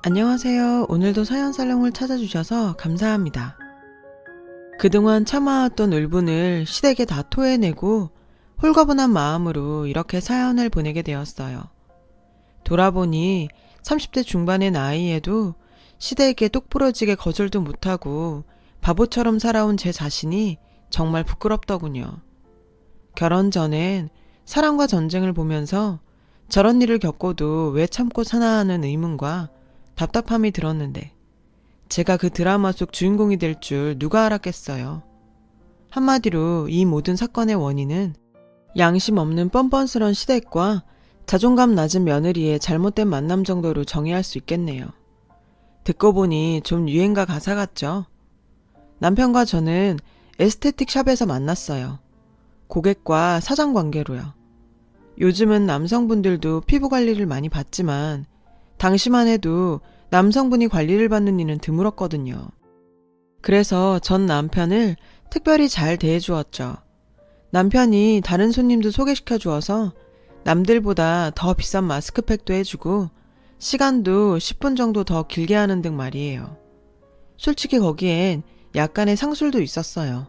안녕하세요. 오늘도 사연살롱을 찾아주셔서 감사합니다. 그동안 참아왔던 울분을 시댁에 다 토해내고 홀가분한 마음으로 이렇게 사연을 보내게 되었어요. 돌아보니 30대 중반의 나이에도 시댁에 똑부러지게 거절도 못하고 바보처럼 살아온 제 자신이 정말 부끄럽더군요. 결혼 전엔 사랑과 전쟁을 보면서 저런 일을 겪고도 왜 참고 사나 하는 의문과 답답함이 들었는데 제가 그 드라마 속 주인공이 될 줄 누가 알았겠어요. 한마디로 이 모든 사건의 원인은 양심 없는 뻔뻔스런 시댁과 자존감 낮은 며느리의 잘못된 만남 정도로 정의할 수 있겠네요. 듣고 보니 좀 유행가 가사 같죠? 남편과 저는 에스테틱 샵에서 만났어요. 고객과 사장 관계로요. 요즘은 남성분들도 피부 관리를 많이 받지만 당시만 해도 남성분이 관리를 받는 일은 드물었거든요. 그래서 전 남편을 특별히 잘 대해주었죠. 남편이 다른 손님도 소개시켜 주어서 남들보다 더 비싼 마스크팩도 해주고 시간도 10분 정도 더 길게 하는 등 말이에요. 솔직히 거기엔 약간의 상술도 있었어요.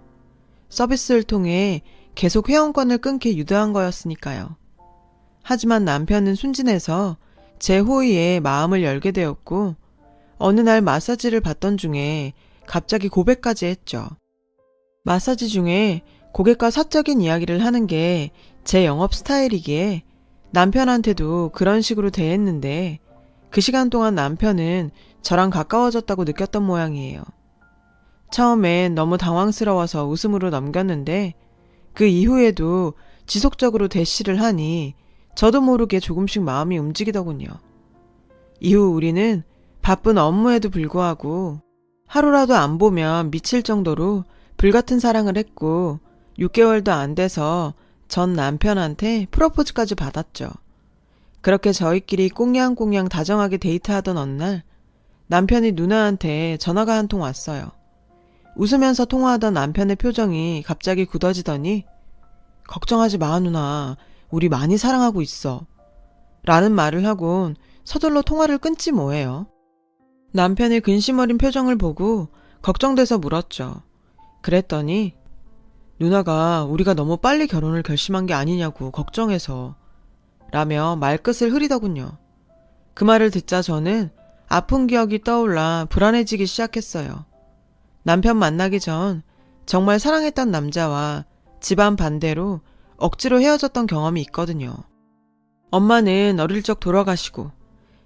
서비스를 통해 계속 회원권을 끊게 유도한 거였으니까요. 하지만 남편은 순진해서 제 호의에 마음을 열게 되었고 어느 날 마사지를 받던 중에 갑자기 고백까지 했죠. 마사지 중에 고객과 사적인 이야기를 하는 게 제 영업 스타일이기에 남편한테도 그런 식으로 대했는데 그 시간 동안 남편은 저랑 가까워졌다고 느꼈던 모양이에요. 처음엔 너무 당황스러워서 웃음으로 넘겼는데 그 이후에도 지속적으로 대시를 하니 저도 모르게 조금씩 마음이 움직이더군요. 이후 우리는 바쁜 업무에도 불구하고 하루라도 안 보면 미칠 정도로 불같은 사랑을 했고 6개월도 안 돼서 전 남편한테 프로포즈까지 받았죠. 그렇게 저희끼리 꽁냥꽁냥 다정하게 데이트하던 어느 날 남편이 누나한테 전화가 한 통 왔어요. 웃으면서 통화하던 남편의 표정이 갑자기 굳어지더니 걱정하지 마 누나 우리 많이 사랑하고 있어 라는 말을 하곤 서둘러 통화를 끊지 뭐해요. 남편의 근심 어린 표정을 보고 걱정돼서 물었죠. 그랬더니 누나가 우리가 너무 빨리 결혼을 결심한 게 아니냐고 걱정해서 라며 말끝을 흐리더군요. 그 말을 듣자 저는 아픈 기억이 떠올라 불안해지기 시작했어요. 남편 만나기 전 정말 사랑했던 남자와 집안 반대로 억지로 헤어졌던 경험이 있거든요. 엄마는 어릴 적 돌아가시고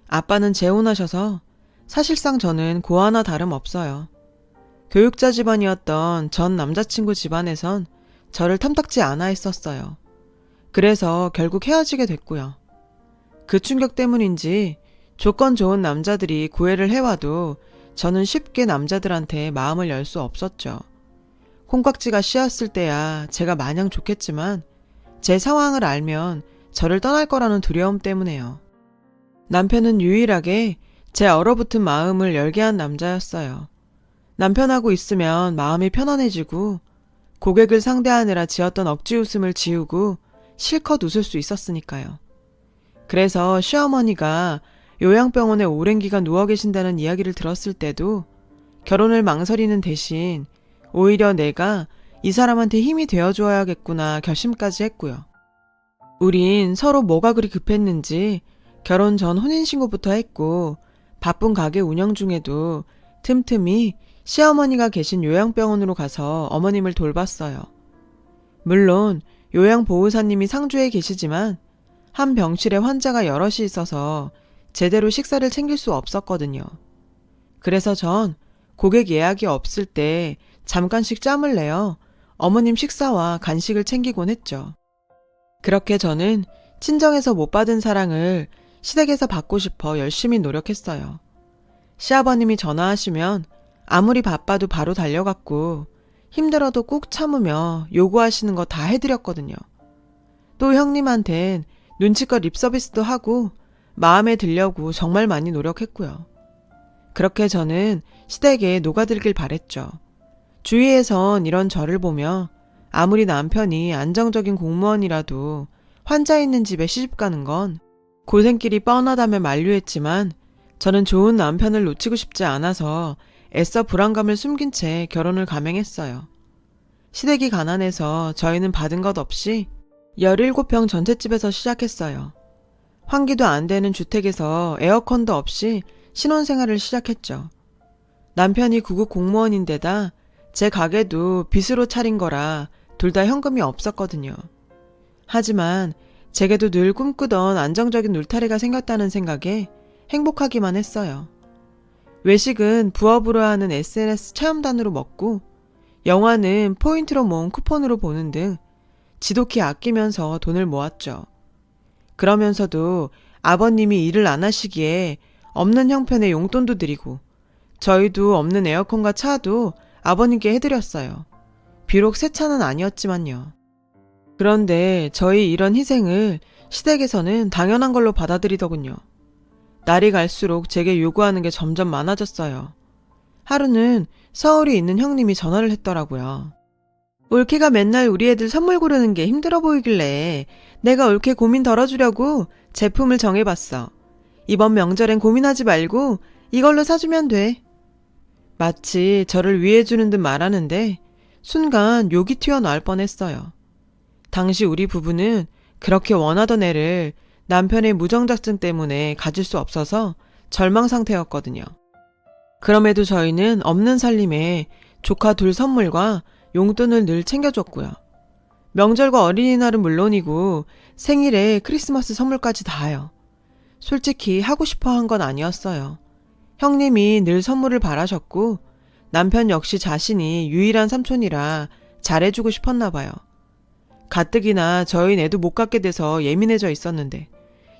아빠는 재혼하셔서 사실상 저는 고 하나 다름없어요. 교육자 집안이었던 전 남자친구 집안에선 저를 탐탁지 않아 했었어요. 그래서 결국 헤어지게 됐고요. 그 충격 때문인지 조건 좋은 남자들이 구애를 해와도 저는 쉽게 남자들한테 마음을 열 수 없었죠. 콩깍지가 씌었을 때야 제가 마냥 좋겠지만 제 상황을 알면 저를 떠날 거라는 두려움 때문에요. 남편은 유일하게 제 얼어붙은 마음을 열게 한 남자였어요. 남편하고 있으면 마음이 편안해지고 고객을 상대하느라 지었던 억지 웃음을 지우고 실컷 웃을 수 있었으니까요. 그래서 시어머니가 요양병원에 오랜 기간 누워 계신다는 이야기를 들었을 때도 결혼을 망설이는 대신 오히려 내가 이 사람한테 힘이 되어줘야겠구나 결심까지 했고요. 우린 서로 뭐가 그리 급했는지 결혼 전 혼인신고부터 했고 바쁜 가게 운영 중에도 틈틈이 시어머니가 계신 요양병원으로 가서 어머님을 돌봤어요. 물론 요양보호사님이 상주에 계시지만 한 병실에 환자가 여럿이 있어서 제대로 식사를 챙길 수 없었거든요. 그래서 전 고객 예약이 없을 때 잠깐씩 짬을 내어 어머님 식사와 간식을 챙기곤 했죠. 그렇게 저는 친정에서 못 받은 사랑을 시댁에서 받고 싶어 열심히 노력했어요. 시아버님이 전화하시면 아무리 바빠도 바로 달려갔고 힘들어도 꾹 참으며 요구하시는 거 다 해드렸거든요. 또 형님한텐 눈치껏 립서비스도 하고 마음에 들려고 정말 많이 노력했고요. 그렇게 저는 시댁에 녹아들길 바랬죠. 주위에선 이런 저를 보며 아무리 남편이 안정적인 공무원이라도 환자 있는 집에 시집 가는 건 고생길이 뻔하다며 만류했지만 저는 좋은 남편을 놓치고 싶지 않아서 애써 불안감을 숨긴 채 결혼을 감행했어요. 시댁이 가난해서 저희는 받은 것 없이 17평 전셋집에서 시작했어요. 환기도 안 되는 주택에서 에어컨도 없이 신혼생활을 시작했죠. 남편이 구급 공무원인데다 제 가게도 빚으로 차린 거라 둘 다 현금이 없었거든요. 하지만 제게도 늘 꿈꾸던 안정적인 울타리가 생겼다는 생각에 행복하기만 했어요. 외식은 부업으로 하는 SNS 체험단으로 먹고 영화는 포인트로 모은 쿠폰으로 보는 등 지독히 아끼면서 돈을 모았죠. 그러면서도 아버님이 일을 안 하시기에 없는 형편의 용돈도 드리고 저희도 없는 에어컨과 차도 아버님께 해드렸어요. 비록 새 차는 아니었지만요. 그런데 저희 이런 희생을 시댁에서는 당연한 걸로 받아들이더군요. 날이 갈수록 제게 요구하는 게 점점 많아졌어요. 하루는 서울에 있는 형님이 전화를 했더라고요. 올케가 맨날 우리 애들 선물 고르는 게 힘들어 보이길래 내가 올케 고민 덜어주려고 제품을 정해봤어. 이번 명절엔 고민하지 말고 이걸로 사주면 돼. 마치 저를 위해주는 듯 말하는데 순간 욕이 튀어나올 뻔했어요. 당시 우리 부부는 그렇게 원하던 애를 남편의 무정자증 때문에 가질 수 없어서 절망 상태였거든요. 그럼에도 저희는 없는 살림에 조카 둘 선물과 용돈을 늘 챙겨줬고요. 명절과 어린이날은 물론이고 생일에 크리스마스 선물까지 다요. 솔직히 하고 싶어 한 건 아니었어요. 형님이 늘 선물을 바라셨고 남편 역시 자신이 유일한 삼촌이라 잘해주고 싶었나 봐요. 가뜩이나 저희 애도 못 갖게 돼서 예민해져 있었는데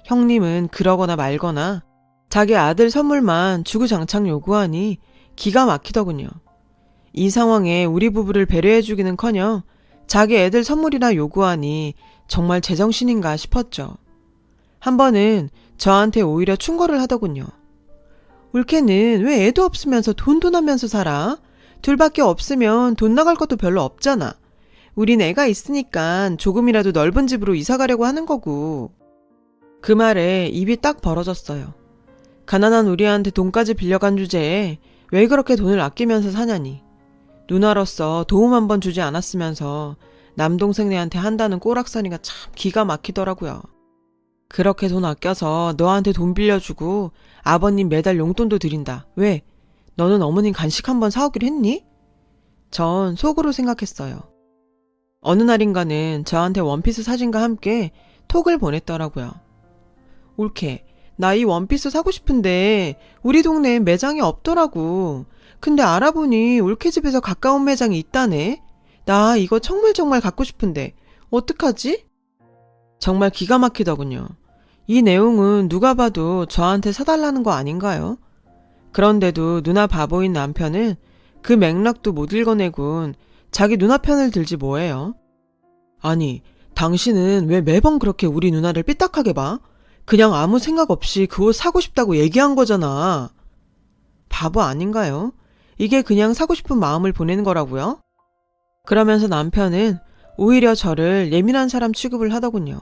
형님은 그러거나 말거나 자기 아들 선물만 주구장창 요구하니 기가 막히더군요. 이 상황에 우리 부부를 배려해주기는커녕 자기 애들 선물이나 요구하니 정말 제정신인가 싶었죠. 한 번은 저한테 오히려 충고를 하더군요. 울케는 왜 애도 없으면서 돈도 나면서 살아? 둘밖에 없으면 돈 나갈 것도 별로 없잖아. 우린 애가 있으니까 조금이라도 넓은 집으로 이사 가려고 하는 거고. 그 말에 입이 딱 벌어졌어요. 가난한 우리한테 돈까지 빌려간 주제에 왜 그렇게 돈을 아끼면서 사냐니. 누나로서 도움 한 번 주지 않았으면서 남동생네한테 한다는 꼬락서니가 참 기가 막히더라고요. 그렇게 돈 아껴서 너한테 돈 빌려주고 아버님 매달 용돈도 드린다. 왜? 너는 어머님 간식 한번 사오기로 했니? 전 속으로 생각했어요. 어느 날인가는 저한테 원피스 사진과 함께 톡을 보냈더라고요. 옳게, 나이 원피스 사고 싶은데 우리 동네에 매장이 없더라고. 근데 알아보니 올케 집에서 가까운 매장이 있다네. 나 이거 정말 정말 갖고 싶은데 어떡하지? 정말 기가 막히더군요. 이 내용은 누가 봐도 저한테 사달라는 거 아닌가요? 그런데도 누나 바보인 남편은 그 맥락도 못 읽어내곤 자기 누나 편을 들지 뭐예요? 아니, 당신은 왜 매번 그렇게 우리 누나를 삐딱하게 봐? 그냥 아무 생각 없이 그 옷 사고 싶다고 얘기한 거잖아. 바보 아닌가요? 이게 그냥 사고 싶은 마음을 보내는 거라고요? 그러면서 남편은 오히려 저를 예민한 사람 취급을 하더군요.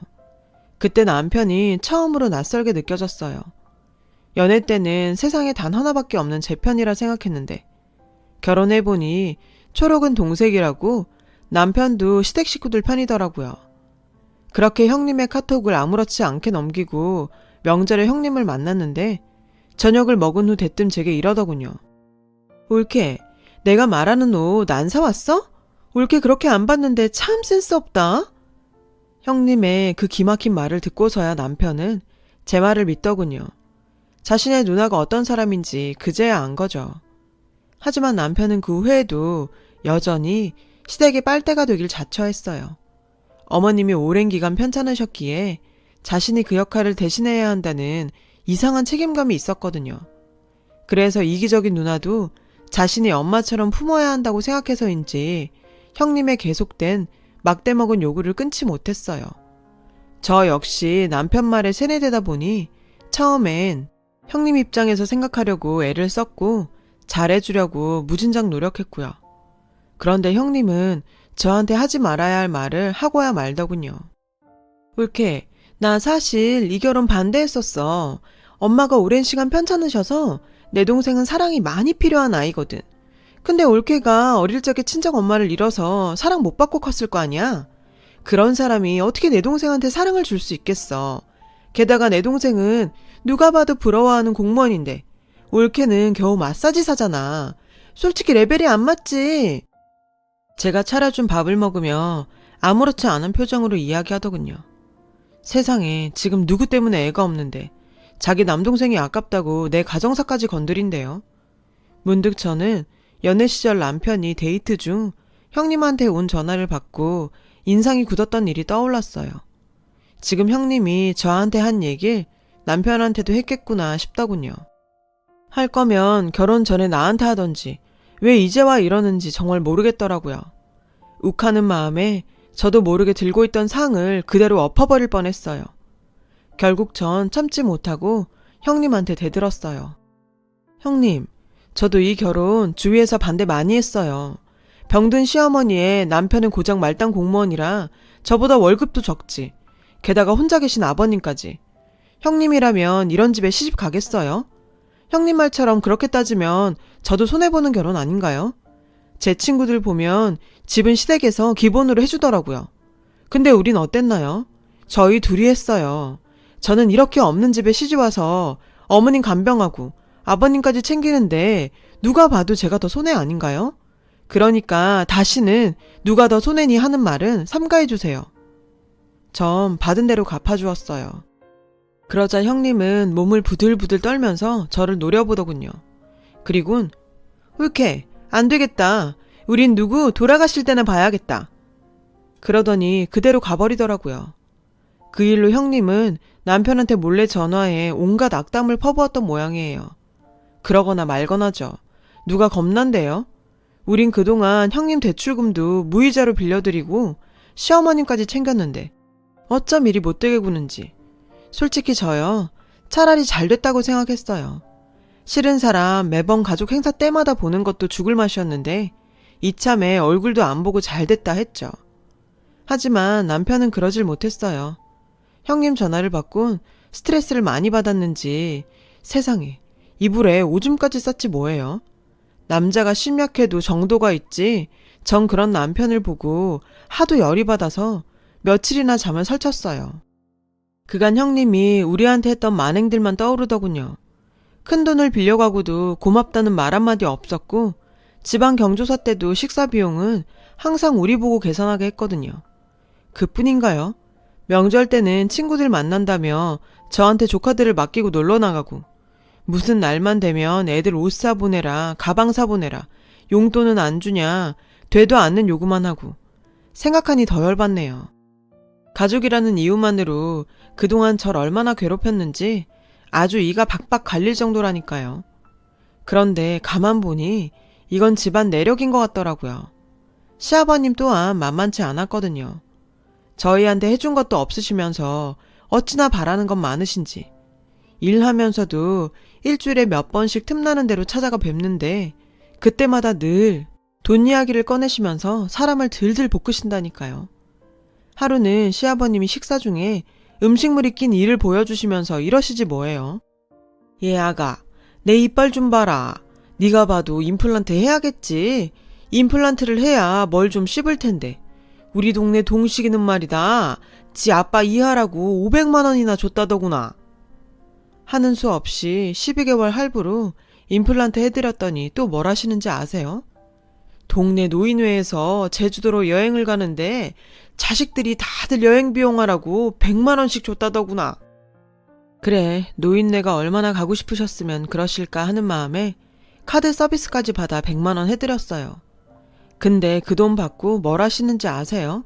그때 남편이 처음으로 낯설게 느껴졌어요. 연애 때는 세상에 단 하나밖에 없는 제 편이라 생각했는데 결혼해보니 초록은 동색이라고 남편도 시댁 식구들 편이더라고요. 그렇게 형님의 카톡을 아무렇지 않게 넘기고 명절에 형님을 만났는데 저녁을 먹은 후 대뜸 제게 이러더군요. 올케, 내가 말하는 옷 안 사왔어? 올케 그렇게 안 봤는데 참 센스 없다. 형님의 그 기막힌 말을 듣고서야 남편은 제 말을 믿더군요. 자신의 누나가 어떤 사람인지 그제야 안 거죠. 하지만 남편은 그 후에도 여전히 시댁의 빨대가 되길 자처했어요. 어머님이 오랜 기간 편찮으셨기에 자신이 그 역할을 대신해야 한다는 이상한 책임감이 있었거든요. 그래서 이기적인 누나도 자신이 엄마처럼 품어야 한다고 생각해서인지 형님의 계속된 막대 먹은 요구를 끊지 못했어요. 저 역시 남편 말에 세뇌되다 보니 처음엔 형님 입장에서 생각하려고 애를 썼고 잘해주려고 무진장 노력했고요. 그런데 형님은 저한테 하지 말아야 할 말을 하고야 말더군요. 울케, 나 사실 이 결혼 반대했었어. 엄마가 오랜 시간 편찮으셔서 내 동생은 사랑이 많이 필요한 아이거든. 근데 올케가 어릴 적에 친정 엄마를 잃어서 사랑 못 받고 컸을 거 아니야? 그런 사람이 어떻게 내 동생한테 사랑을 줄 수 있겠어. 게다가 내 동생은 누가 봐도 부러워하는 공무원인데 올케는 겨우 마사지사잖아. 솔직히 레벨이 안 맞지. 제가 차려준 밥을 먹으며 아무렇지 않은 표정으로 이야기하더군요. 세상에 지금 누구 때문에 애가 없는데 자기 남동생이 아깝다고 내 가정사까지 건드린대요. 문득 저는 연애 시절 남편이 데이트 중 형님한테 온 전화를 받고 인상이 굳었던 일이 떠올랐어요. 지금 형님이 저한테 한 얘길 남편한테도 했겠구나 싶더군요. 할 거면 결혼 전에 나한테 하던지 왜 이제 와 이러는지 정말 모르겠더라고요. 욱하는 마음에 저도 모르게 들고 있던 상을 그대로 엎어버릴 뻔했어요. 결국 전 참지 못하고 형님한테 대들었어요. 형님, 저도 이 결혼 주위에서 반대 많이 했어요. 병든 시어머니의 남편은 고작 말단 공무원이라 저보다 월급도 적지. 게다가 혼자 계신 아버님까지. 형님이라면 이런 집에 시집 가겠어요? 형님 말처럼 그렇게 따지면 저도 손해보는 결혼 아닌가요? 제 친구들 보면 집은 시댁에서 기본으로 해주더라고요. 근데 우린 어땠나요? 저희 둘이 했어요. 저는 이렇게 없는 집에 시집와서 어머님 간병하고 아버님까지 챙기는데 누가 봐도 제가 더 손해 아닌가요? 그러니까 다시는 누가 더 손해니 하는 말은 삼가해주세요. 전 받은 대로 갚아주었어요. 그러자 형님은 몸을 부들부들 떨면서 저를 노려보더군요. 그리곤 울케 안 되겠다. 우린 누구 돌아가실 때나 봐야겠다. 그러더니 그대로 가버리더라고요. 그 일로 형님은 남편한테 몰래 전화해 온갖 악담을 퍼부었던 모양이에요. 그러거나 말거나죠. 누가 겁난대요? 우린 그동안 형님 대출금도 무이자로 빌려드리고 시어머님까지 챙겼는데 어쩜 일이 못되게 구는지. 솔직히 저요. 차라리 잘 됐다고 생각했어요. 싫은 사람 매번 가족 행사 때마다 보는 것도 죽을 맛이었는데 이참에 얼굴도 안 보고 잘 됐다 했죠. 하지만 남편은 그러질 못했어요. 형님 전화를 받곤 스트레스를 많이 받았는지 세상에 이불에 오줌까지 쌌지 뭐예요. 남자가 심약해도 정도가 있지 전 그런 남편을 보고 하도 열이 받아서 며칠이나 잠을 설쳤어요. 그간 형님이 우리한테 했던 만행들만 떠오르더군요. 큰 돈을 빌려가고도 고맙다는 말 한마디 없었고 지방 경조사 때도 식사 비용은 항상 우리 보고 계산하게 했거든요. 그뿐인가요? 명절 때는 친구들 만난다며 저한테 조카들을 맡기고 놀러 나가고 무슨 날만 되면 애들 옷 사보내라 가방 사보내라 용돈은 안 주냐 되도 않는 요구만 하고 생각하니 더 열받네요. 가족이라는 이유만으로 그동안 절 얼마나 괴롭혔는지 아주 이가 박박 갈릴 정도라니까요. 그런데 가만 보니 이건 집안 내력인 것 같더라고요. 시아버님 또한 만만치 않았거든요. 저희한테 해준 것도 없으시면서 어찌나 바라는 건 많으신지. 일하면서도 일주일에 몇 번씩 틈나는 대로 찾아가 뵙는데 그때마다 늘 돈 이야기를 꺼내시면서 사람을 들들 볶으신다니까요. 하루는 시아버님이 식사 중에 음식물이 낀 이를 보여주시면서 이러시지 뭐예요. 얘 아가, 내 이빨 좀 봐라. 네가 봐도 임플란트 해야겠지. 임플란트를 해야 뭘 좀 씹을 텐데. 우리 동네 동식이는 말이다. 지 아빠 이하라고 500만 원이나 줬다더구나. 하는 수 없이 12개월 할부로 임플란트 해드렸더니 또 뭘 하시는지 아세요? 동네 노인회에서 제주도로 여행을 가는데 자식들이 다들 여행 비용 하라고 100만 원씩 줬다더구나. 그래, 노인네가 얼마나 가고 싶으셨으면 그러실까 하는 마음에 카드 서비스까지 받아 100만 원 해드렸어요. 근데 그 돈 받고 뭘 하시는지 아세요?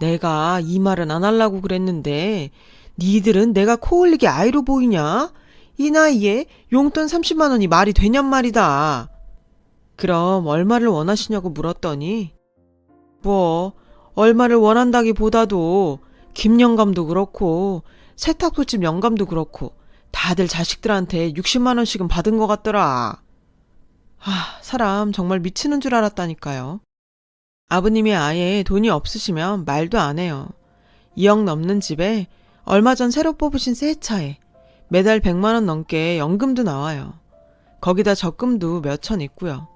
내가 이 말은 안 하려고 그랬는데 니들은 내가 코 흘리게 아이로 보이냐? 이 나이에 용돈 30만 원이 말이 되냔 말이다. 그럼 얼마를 원하시냐고 물었더니 뭐 얼마를 원한다기보다도 김 영감도 그렇고 세탁소집 영감도 그렇고 다들 자식들한테 60만 원씩은 받은 것 같더라. 아, 사람 정말 미치는 줄 알았다니까요. 아버님이 아예 돈이 없으시면 말도 안 해요. 2억 넘는 집에 얼마 전 새로 뽑으신 새 차에 매달 100만원 넘게 연금도 나와요. 거기다 적금도 몇 천 있고요.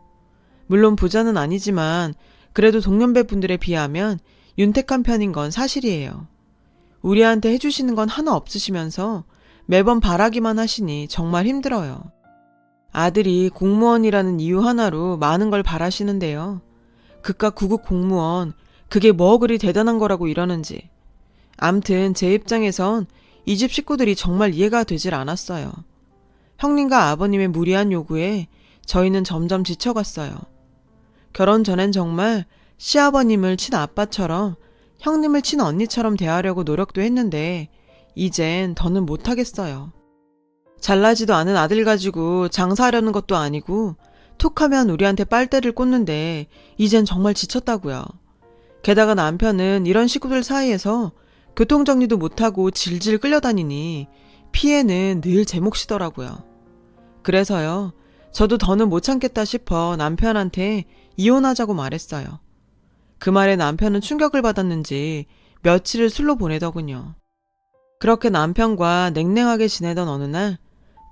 물론 부자는 아니지만 그래도 동년배 분들에 비하면 윤택한 편인 건 사실이에요. 우리한테 해주시는 건 하나 없으시면서 매번 바라기만 하시니 정말 힘들어요. 아들이 공무원이라는 이유 하나로 많은 걸 바라시는데요. 그깟 구급 공무원, 그게 뭐 그리 대단한 거라고 이러는지. 암튼 제 입장에선 이 집 식구들이 정말 이해가 되질 않았어요. 형님과 아버님의 무리한 요구에 저희는 점점 지쳐갔어요. 결혼 전엔 정말 시아버님을 친아빠처럼 형님을 친언니처럼 대하려고 노력도 했는데 이젠 더는 못하겠어요. 잘나지도 않은 아들 가지고 장사하려는 것도 아니고 툭 하면 우리한테 빨대를 꽂는데 이젠 정말 지쳤다고요. 게다가 남편은 이런 식구들 사이에서 교통정리도 못하고 질질 끌려다니니 피해는 늘 제 몫이더라고요. 그래서요, 저도 더는 못 참겠다 싶어 남편한테 이혼하자고 말했어요. 그 말에 남편은 충격을 받았는지 며칠을 술로 보내더군요. 그렇게 남편과 냉랭하게 지내던 어느 날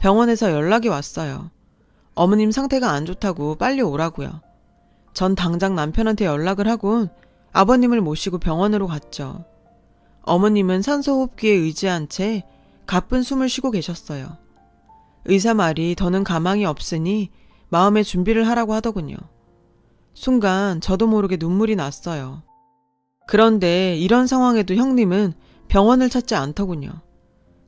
병원에서 연락이 왔어요. 어머님 상태가 안 좋다고 빨리 오라고요. 전 당장 남편한테 연락을 하곤 아버님을 모시고 병원으로 갔죠. 어머님은 산소호흡기에 의지한 채 가쁜 숨을 쉬고 계셨어요. 의사 말이 더는 가망이 없으니 마음의 준비를 하라고 하더군요. 순간 저도 모르게 눈물이 났어요. 그런데 이런 상황에도 형님은 병원을 찾지 않더군요.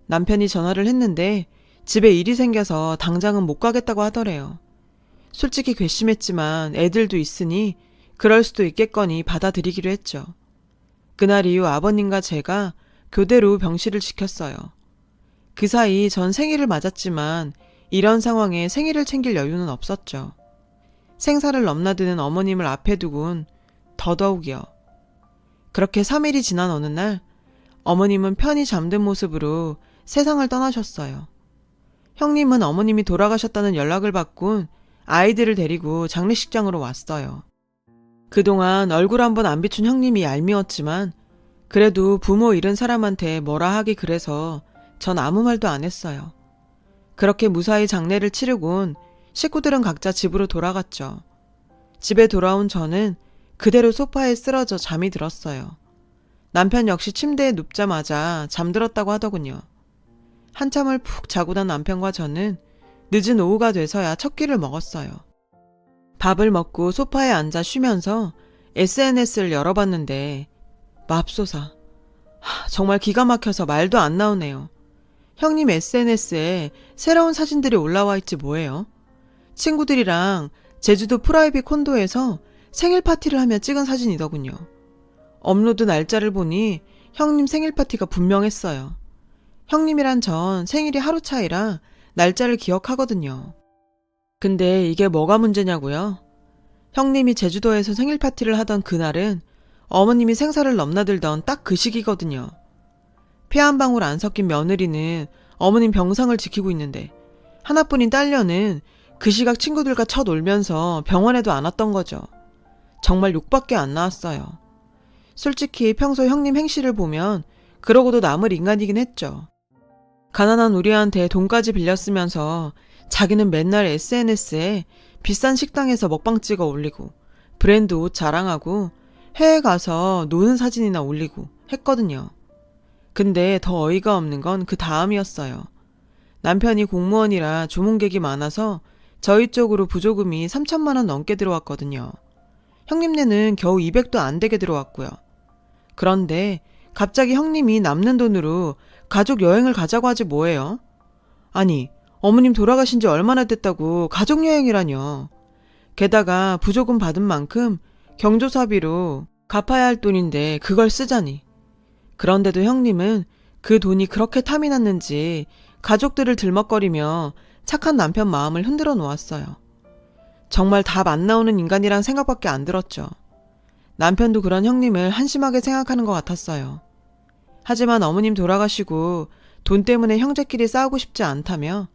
남편이 전화를 했는데 집에 일이 생겨서 당장은 못 가겠다고 하더래요. 솔직히 괘씸했지만 애들도 있으니 그럴 수도 있겠거니 받아들이기로 했죠. 그날 이후 아버님과 제가 교대로 병실을 지켰어요. 그 사이 전 생일을 맞았지만 이런 상황에 생일을 챙길 여유는 없었죠. 생사를 넘나드는 어머님을 앞에 두곤 더더욱이요. 그렇게 3일이 지난 어느 날 어머님은 편히 잠든 모습으로 세상을 떠나셨어요. 형님은 어머님이 돌아가셨다는 연락을 받곤 아이들을 데리고 장례식장으로 왔어요. 그동안 얼굴 한번 안 비춘 형님이 얄미웠지만 그래도 부모 잃은 사람한테 뭐라 하기 그래서 전 아무 말도 안 했어요. 그렇게 무사히 장례를 치르곤 식구들은 각자 집으로 돌아갔죠. 집에 돌아온 저는 그대로 소파에 쓰러져 잠이 들었어요. 남편 역시 침대에 눕자마자 잠들었다고 하더군요. 한참을 푹 자고 난 남편과 저는 늦은 오후가 돼서야 첫 끼를 먹었어요. 밥을 먹고 소파에 앉아 쉬면서 SNS를 열어봤는데 맙소사. 하, 정말 기가 막혀서 말도 안 나오네요. 형님 SNS에 새로운 사진들이 올라와 있지 뭐예요? 친구들이랑 제주도 프라이빗 콘도에서 생일 파티를 하며 찍은 사진이더군요. 업로드 날짜를 보니 형님 생일 파티가 분명했어요. 형님이란 전 생일이 하루 차이라 날짜를 기억하거든요. 근데 이게 뭐가 문제냐고요? 형님이 제주도에서 생일 파티를 하던 그날은 어머님이 생사를 넘나들던 딱 그 시기거든요. 피한 방울 안 섞인 며느리는 어머님 병상을 지키고 있는데 하나뿐인 딸녀는 그 시각 친구들과 쳐 놀면서 병원에도 안 왔던 거죠. 정말 욕밖에 안 나왔어요. 솔직히 평소 형님 행실을 보면 그러고도 남을 인간이긴 했죠. 가난한 우리한테 돈까지 빌렸으면서 자기는 맨날 SNS에 비싼 식당에서 먹방 찍어 올리고 브랜드 옷 자랑하고 해외 가서 노는 사진이나 올리고 했거든요. 근데 더 어이가 없는 건 그 다음이었어요. 남편이 공무원이라 조문객이 많아서 저희 쪽으로 부조금이 3천만 원 넘게 들어왔거든요. 형님네는 겨우 200도 안 되게 들어왔고요. 그런데 갑자기 형님이 남는 돈으로 가족 여행을 가자고 하지 뭐예요? 아니, 어머님 돌아가신 지 얼마나 됐다고 가족 여행이라뇨. 게다가 부조금 받은 만큼 경조사비로 갚아야 할 돈인데 그걸 쓰자니. 그런데도 형님은 그 돈이 그렇게 탐이 났는지 가족들을 들먹거리며 착한 남편 마음을 흔들어 놓았어요. 정말 답 안 나오는 인간이란 생각밖에 안 들었죠. 남편도 그런 형님을 한심하게 생각하는 것 같았어요. 하지만 어머님 돌아가시고 돈 때문에 형제끼리 싸우고 싶지 않다며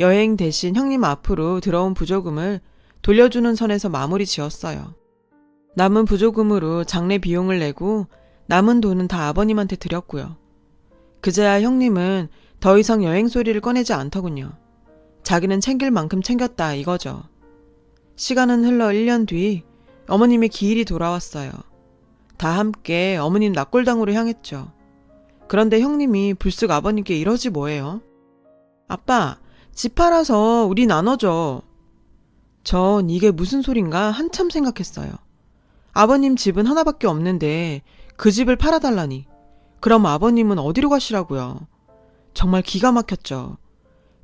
여행 대신 형님 앞으로 들어온 부조금을 돌려주는 선에서 마무리 지었어요. 남은 부조금으로 장례 비용을 내고 남은 돈은 다 아버님한테 드렸고요. 그제야 형님은 더 이상 여행 소리를 꺼내지 않더군요. 자기는 챙길 만큼 챙겼다 이거죠. 시간은 흘러 1년 뒤 어머님이 기일이 돌아왔어요. 다 함께 어머님 납골당으로 향했죠. 그런데 형님이 불쑥 아버님께 이러지 뭐예요? 아빠, 집 팔아서 우리 나눠줘. 전 이게 무슨 소린가 한참 생각했어요. 아버님 집은 하나밖에 없는데 그 집을 팔아달라니. 그럼 아버님은 어디로 가시라고요? 정말 기가 막혔죠.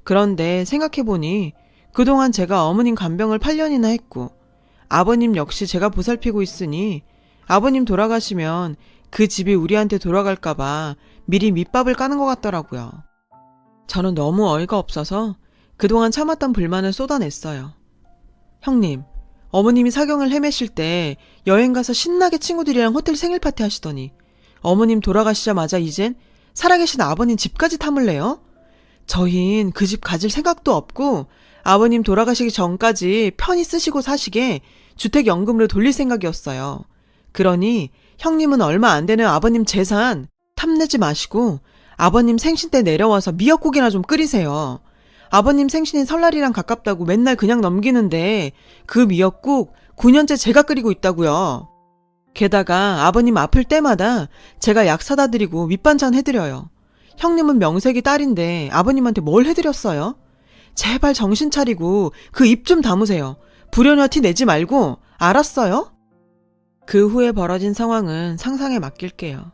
그런데 생각해보니 그동안 제가 어머님 간병을 8년이나 했고 아버님 역시 제가 보살피고 있으니 아버님 돌아가시면 그 집이 우리한테 돌아갈까봐 미리 밑밥을 까는 것 같더라고요. 저는 너무 어이가 없어서 그동안 참았던 불만을 쏟아냈어요. 형님, 어머님이 사경을 헤매실 때 여행 가서 신나게 친구들이랑 호텔 생일 파티 하시더니 어머님 돌아가시자마자 이젠 살아계신 아버님 집까지 탐을래요? 저흰 그 집 가질 생각도 없고 아버님 돌아가시기 전까지 편히 쓰시고 사시게 주택연금으로 돌릴 생각이었어요. 그러니 형님은 얼마 안 되는 아버님 재산 탐내지 마시고 아버님 생신 때 내려와서 미역국이나 좀 끓이세요. 아버님 생신인 설날이랑 가깝다고 맨날 그냥 넘기는데 그 미역국 9년째 제가 끓이고 있다고요. 게다가 아버님 아플 때마다 제가 약 사다 드리고 밑반찬 해드려요. 형님은 명색이 딸인데 아버님한테 뭘 해드렸어요? 제발 정신 차리고 그 입좀 다무세요. 불효녀 티 내지 말고 알았어요? 그 후에 벌어진 상황은 상상에 맡길게요.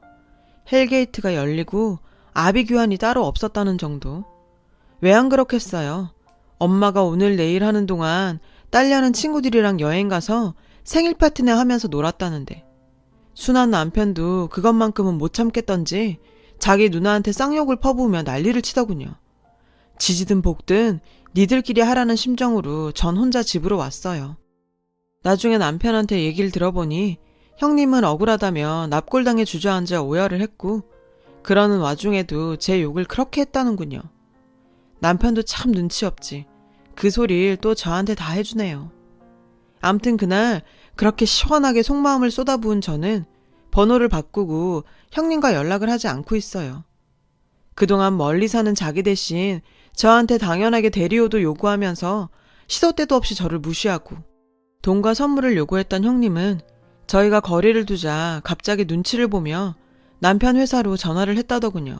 헬게이트가 열리고 아비 규환이 따로 없었다는 정도. 왜 안 그렇겠어요? 엄마가 오늘 내일 하는 동안 딸려는 친구들이랑 여행 가서 생일 파티나 하면서 놀았다는데. 순한 남편도 그것만큼은 못 참겠던지 자기 누나한테 쌍욕을 퍼부으며 난리를 치더군요. 지지든 볶든 니들끼리 하라는 심정으로 전 혼자 집으로 왔어요. 나중에 남편한테 얘기를 들어보니 형님은 억울하다며 납골당에 주저앉아 오열을 했고 그러는 와중에도 제 욕을 그렇게 했다는군요. 남편도 참 눈치 없지. 그 소리를 또 저한테 다 해주네요. 암튼 그날 그렇게 시원하게 속마음을 쏟아부은 저는 번호를 바꾸고 형님과 연락을 하지 않고 있어요. 그동안 멀리 사는 자기 대신 저한테 당연하게 대리오도 요구하면서 시도 때도 없이 저를 무시하고 돈과 선물을 요구했던 형님은 저희가 거리를 두자 갑자기 눈치를 보며 남편 회사로 전화를 했다더군요.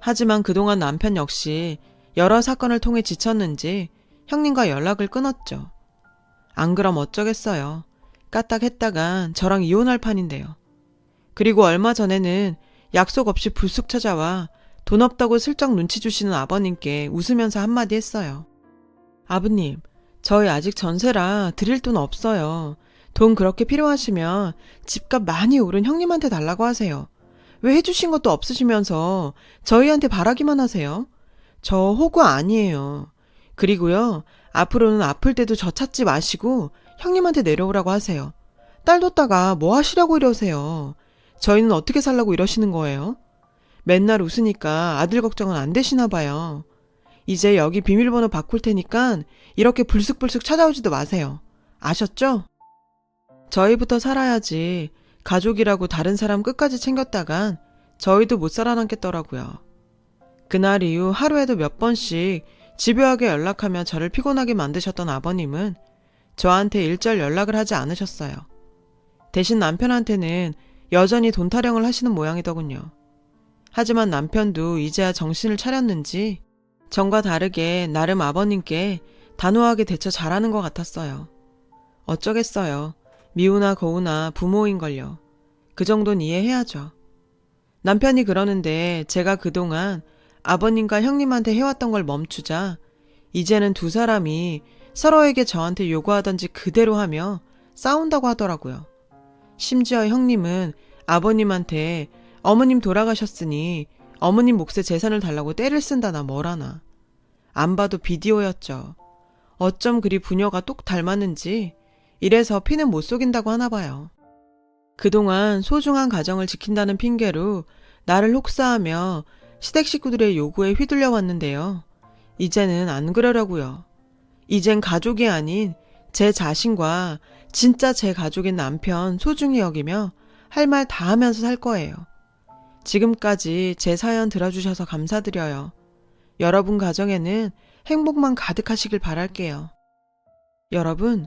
하지만 그동안 남편 역시 여러 사건을 통해 지쳤는지 형님과 연락을 끊었죠. 안 그럼 어쩌겠어요. 까딱했다간 저랑 이혼할 판인데요. 그리고 얼마 전에는 약속 없이 불쑥 찾아와 돈 없다고 슬쩍 눈치 주시는 아버님께 웃으면서 한마디 했어요. 아버님, 저희 아직 전세라 드릴 돈 없어요. 돈 그렇게 필요하시면 집값 많이 오른 형님한테 달라고 하세요. 왜 해주신 것도 없으시면서 저희한테 바라기만 하세요? 저 호구 아니에요. 그리고요, 앞으로는 아플 때도 저 찾지 마시고 형님한테 내려오라고 하세요. 딸 뒀다가 뭐 하시라고 이러세요. 저희는 어떻게 살라고 이러시는 거예요? 맨날 웃으니까 아들 걱정은 안 되시나 봐요. 이제 여기 비밀번호 바꿀 테니까 이렇게 불쑥불쑥 찾아오지도 마세요. 아셨죠? 저희부터 살아야지 가족이라고 다른 사람 끝까지 챙겼다간 저희도 못 살아남겠더라고요. 그날 이후 하루에도 몇 번씩 집요하게 연락하며 저를 피곤하게 만드셨던 아버님은 저한테 일절 연락을 하지 않으셨어요. 대신 남편한테는 여전히 돈 타령을 하시는 모양이더군요. 하지만 남편도 이제야 정신을 차렸는지 전과 다르게 나름 아버님께 단호하게 대처 잘하는 것 같았어요. 어쩌겠어요. 미우나 고우나 부모인걸요. 그 정도는 이해해야죠. 남편이 그러는데 제가 그동안 아버님과 형님한테 해왔던 걸 멈추자 이제는 두 사람이 서로에게 저한테 요구하던 지 그대로 하며 싸운다고 하더라고요. 심지어 형님은 아버님한테 어머님 돌아가셨으니 어머님 몫의 재산을 달라고 떼를 쓴다나 뭐라나. 안 봐도 비디오였죠. 어쩜 그리 부녀가 똑 닮았는지 이래서 피는 못 속인다고 하나 봐요. 그동안 소중한 가정을 지킨다는 핑계로 나를 혹사하며 시댁 식구들의 요구에 휘둘려 왔는데요. 이제는 안 그러려고요. 이젠 가족이 아닌 제 자신과 진짜 제 가족인 남편 소중히 여기며 할 말 다 하면서 살 거예요. 지금까지 제 사연 들어주셔서 감사드려요. 여러분 가정에는 행복만 가득하시길 바랄게요. 여러분,